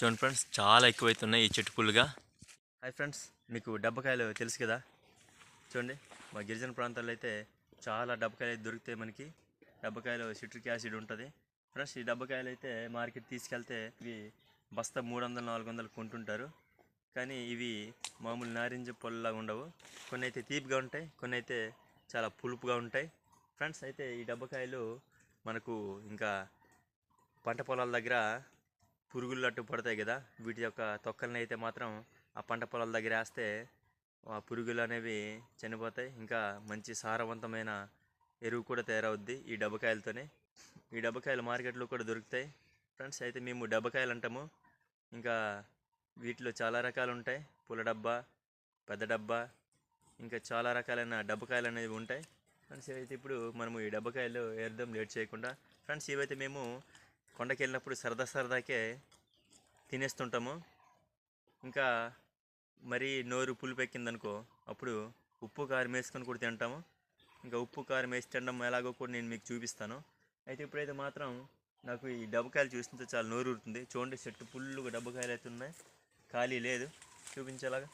చూడండి ఫ్రెండ్స్ చాలా ఎక్కువైతున్నాయి ఈ చెట్టు పుల్లుగా హాయ్ ఫ్రెండ్స్ మీకు డబ్బకాయలు తెలుసు కదా? చూడండి మా గిరిజన ప్రాంతాల్లో అయితే చాలా డబ్బకాయలు అయితే దొరుకుతాయి మనకి. డబ్బకాయలు సిట్రిక్ యాసిడ్ ఉంటుంది. ఫ్రెండ్స్ ఈ డబ్బకాయలు అయితే మార్కెట్ తీసుకెళ్తే ఇవి బస్తా మూడు వందలు నాలుగు వందలు కొంటుంటారు. కానీ ఇవి మామూలు నారింజ పొల్లలాగా ఉండవు. కొన్ని అయితే తీపిగా ఉంటాయి కొన్ని అయితే చాలా పులుపుగా ఉంటాయి. ఫ్రెండ్స్ అయితే ఈ డబ్బకాయలు మనకు ఇంకా పంట పొలాల దగ్గర పురుగులు అట్టు పడతాయి కదా వీటి యొక్క తొక్కల్ని అయితే మాత్రం ఆ పంట పొలాల దగ్గర వేస్తే ఆ పురుగులు అనేవి చనిపోతాయి. ఇంకా మంచి సారవంతమైన ఎరువు కూడా తయారవుద్ది ఈ డబ్బకాయలతోనే. ఈ డబ్బకాయలు మార్కెట్లో కూడా దొరుకుతాయి. ఫ్రెండ్స్ అయితే మేము డబ్బకాయలు అంటాము. ఇంకా వీటిలో చాలా రకాలు ఉంటాయి. పూల డబ్బా పెద్ద డబ్బా ఇంకా చాలా రకాలైన డబ్బకాయలు అనేవి ఉంటాయి. ఫ్రెండ్స్ ఇవైతే ఇప్పుడు మనము ఈ డబ్బకాయలు ఏర్దాం లేట్ చేయకుండా. ఫ్రెండ్స్ ఇవైతే మేము కొండకి వెళ్ళినప్పుడు సరదా సరదాకే తినేస్తుంటాము. ఇంకా మరీ నోరు పులుపు ఎక్కిందనుకో అప్పుడు ఉప్పు కారం వేసుకొని కూడా తింటాము. ఇంకా ఉప్పు కారం వేసి తినడం ఎలాగో కూడా నేను మీకు చూపిస్తాను. అయితే ఇప్పుడైతే మాత్రం నాకు ఈ డబ్బకాయలు చూస్తుంటే చాలా నోరు ఊరుతుంది చూడండి చెట్టు పుల్లుగా డబ్బకాయలు అయితే ఉన్నాయి. ఖాళీ లేదు. చూపించేలాగా.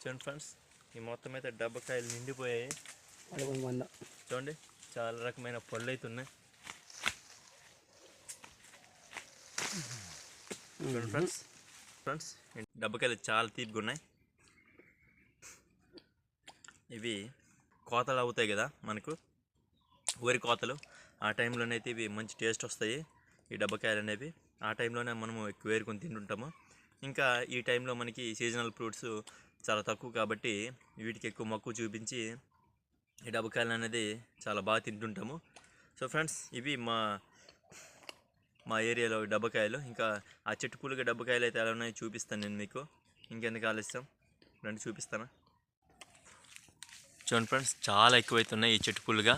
చూడండి ఫ్రెండ్స్ ఈ మొత్తం అయితే డబ్బకాయలు నిండిపోయాయి. చూడండి చాలా రకమైన పళ్ళు అయితే ఉన్నాయి. ఫ్రెండ్స్ ఫ్రెండ్స్ డబ్బకాయలు చాలా తీపిగా ఉన్నాయి ఇవి కోతలు అవుతాయి కదా మనకు. వరి కోతలు. ఆ టైంలోనైతే ఇవి మంచి టేస్ట్ వస్తాయి. ఈ డబ్బకాయలు అనేవి. ఆ టైంలోనే మనము ఎక్కువ వేరుకొని తింటుంటాము. ఇంకా ఈ టైంలో మనకి సీజనల్ ఫ్రూట్స్ చాలా తక్కువ కాబట్టి వీటికి ఎక్కువ మక్కువ చూపించి ఈ డబ్బకాయలు అనేది చాలా బాగా తింటుంటాము. సో ఫ్రెండ్స్ ఇవి మా మా ఏరియాలో డబ్బకాయలు ఇంకా ఆ చెట్టు పూలకి డబ్బకాయలు అయితే ఎలా ఉన్నాయో చూపిస్తాను నేను మీకు. ఇంకెందుకు ఆలస్యం? రండి చూపిస్తాను? చూడండి ఫ్రెండ్స్ చాలా ఎక్కువైతున్నాయి ఈ చెట్టు పూలుగా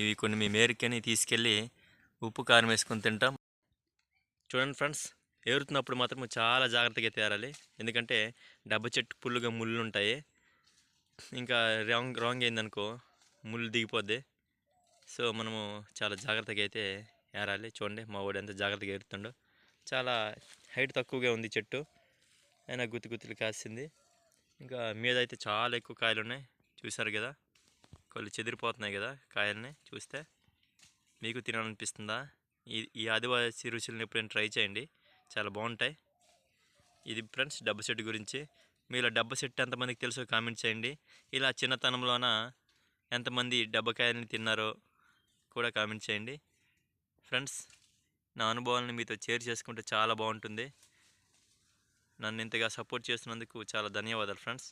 ఇవి కొన్ని మీ మేరకని తీసుకెళ్ళి ఉప్పు కారం వేసుకొని తింటాం. చూడండి ఫ్రెండ్స్ ఏరుతున్నప్పుడు మాత్రం చాలా జాగ్రత్తగా తేరాలి. ఎందుకంటే డబ్బ చెట్టు పుల్లుగా ముళ్ళు ఉంటాయి ఇంకా రాంగ్ రాంగ్ అయిందనుకో ముళ్ళు దిగిపోద్ది. సో మనము చాలా జాగ్రత్తగా అయితే ఏరాలి చూడండి మా వాడు ఎంత జాగ్రత్తగా ఎరుతుండో చాలా హైట్ తక్కువగా ఉంది చెట్టు. అయినా గుత్తి గుత్తులు కాసింది. ఇంకా మీద అయితే చాలా ఎక్కువ కాయలు ఉన్నాయి చూశారు కదా? కొన్ని చెదిరిపోతున్నాయి కదా కాయల్ని చూస్తే. మీకు తినాలనిపిస్తుందా? ఈ ఈ ఆదివాసీ రుచులను ఎప్పుడైనా ట్రై చేయండి. చాలా బాగుంటాయి. ఇది ఫ్రెండ్స్ డబ్బ సెట్ గురించి. మీలో డబ్బ సెట్ ఎంతమందికి తెలుసో కామెంట్ చేయండి. ఇలా చిన్నతనంలోన ఎంతమంది డబ్బకాయలని తిన్నారో కూడా కామెంట్ చేయండి. ఫ్రెండ్స్ నా అనుభవాలను మీతో షేర్ చేసుకుంటే చాలా బాగుంటుంది. నన్ను ఇంతగా సపోర్ట్ చేస్తున్నందుకు చాలా ధన్యవాదాలు ఫ్రెండ్స్.